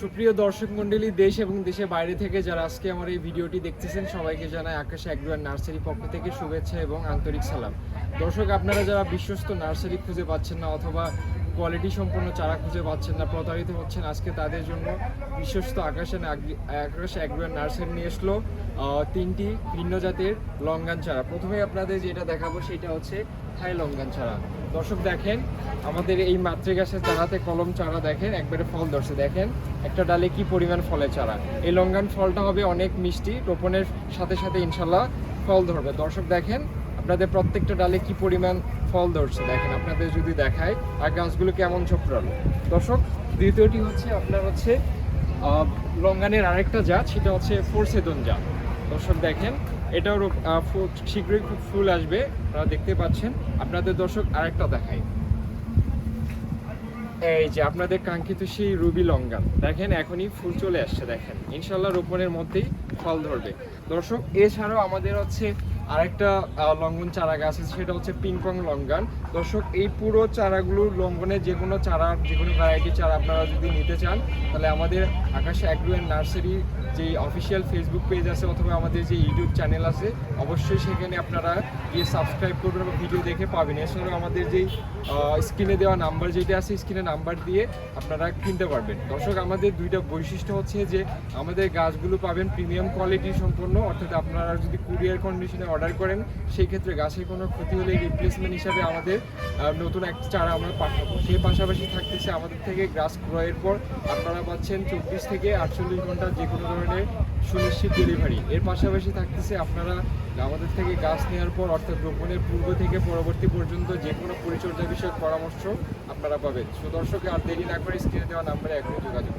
সুপ্রিয় দর্শক মণ্ডলী দেশ এবং দেশের বাইরে থেকে যারা আজকে আমার এই ভিডিওটি দেখতেছেন, সবাইকে জানাই আকাশ অ্যাগ্রোয়ার নার্সারি পক্ষ থেকে শুভেচ্ছা এবং আন্তরিক সালাম। দর্শক, আপনারা যারা বিশ্বস্ত নার্সারি খুঁজে পাচ্ছেন না অথবা কোয়ালিটি সম্পন্ন চারা খুঁজে পাচ্ছেন না। প্রতারিত হচ্ছেন আজকে তাদের জন্য। বিশ্বস্ত আকাশ আকাশ অ্যাগ্রোয়ার নার্সারি নিয়ে আসলো তিনটি ভিন্ন জাতের লঙ্গান চারা। প্রথমে আপনাদের যেটা দেখাবো সেটা হচ্ছে থাই লঙ্গান চারা। দর্শক দেখেন, আমাদের এই মাতৃগাছের চারাতে কলম চারা দেখেন, একবারে ফল ধরছে। দেখেন, একটা ডালে কি পরিমাণ ফলের চারা। এই লঙ্গান ফলটা হবে অনেক মিষ্টি, রোপণের সাথে সাথে ইনশাল্লাহ ফল ধরবে। দর্শক দেখেন আপনাদের প্রত্যেকটা ডালে কি পরিমাণ ফল ধরছে দেখেন, আপনাদের যদি দেখায় আর গাছগুলো কেমন ছোপড়ালো দর্শক, দ্বিতীয়টি হচ্ছে আপনার হচ্ছে লঙ্গানের আরেকটা জাত, সেটা হচ্ছে ফোরসেদন জাত। দর্শক দেখেন, এটাও শীঘ্রই খুব ফুল আসবে, আপনারা দেখতে পাচ্ছেন। আপনাদের দর্শক, আরেকটা দেখায় এই যে আপনাদের কাঙ্ক্ষিত সেই রুবি লঙ্গান, দেখেন এখনই ফুল চলে আসছে, দেখেন। ইনশাল্লাহ রোপণের মধ্যেই ফল ধরবে। দর্শক, এছাড়াও আমাদের হচ্ছে আরেকটা আহ, লঙ্ঘন চারা গাছ আছে সেটা হচ্ছে পিংপং লঙ্গান দর্শক এই পুরো চারাগুলো লঙ্ঘনের যে কোনো চারা যে কোনো ভ্যারাইটি চারা আপনারা যদি নিতে চান তাহলে আমাদের আকাশ অ্যাগ্রো অ্যান্ড নার্সারি যে অফিসিয়াল ফেসবুক পেজ আছে অথবা আমাদের যে ইউটিউব চ্যানেল আছে অবশ্যই সেখানে আপনারা গিয়ে সাবস্ক্রাইব করবেন এবং ভিডিও দেখে পাবেন। এছাড়াও আমাদের যেই স্ক্রিনে দেওয়া নাম্বার যেটা আছে স্ক্রিনে নাম্বার দিয়ে আপনারা কিনতে পারবেন। দর্শক আমাদের দুইটা বৈশিষ্ট্য হচ্ছে যে আমাদের গাছগুলো পাবেন প্রিমিয়াম কোয়ালিটি সম্পন্ন অর্থাৎ আপনারা যদি কুরিয়ার কন্ডিশনে অর্ডার করেন, সেই ক্ষেত্রে গাছের কোনো ক্ষতি হলে রিপ্লেসমেন্ট হিসাবে আমাদের নতুন এক চারা আমরা পাঠাবো সেই পাশাপাশি থাকতেছে আমাদের থেকে গাছ ক্রয়ের পর আপনারা পাচ্ছেন চব্বিশ থেকে আটচল্লিশ ঘণ্টা যে কোনো ধরনের সুনিশ্চিত ডেলিভারি এর পাশাপাশি থাকতেছে আপনারা আমাদের থেকে গাছ নেওয়ার পর, অর্থাৎ রোপণের পূর্ব থেকে পরবর্তী পর্যন্ত যে কোনো পরিচর্যা বিষয়ক পরামর্শ আপনারা পাবেন। সো দর্শক, আর দেরি না করে স্ক্রিনে দেওয়া নাম্বারে এখনই যোগাযোগ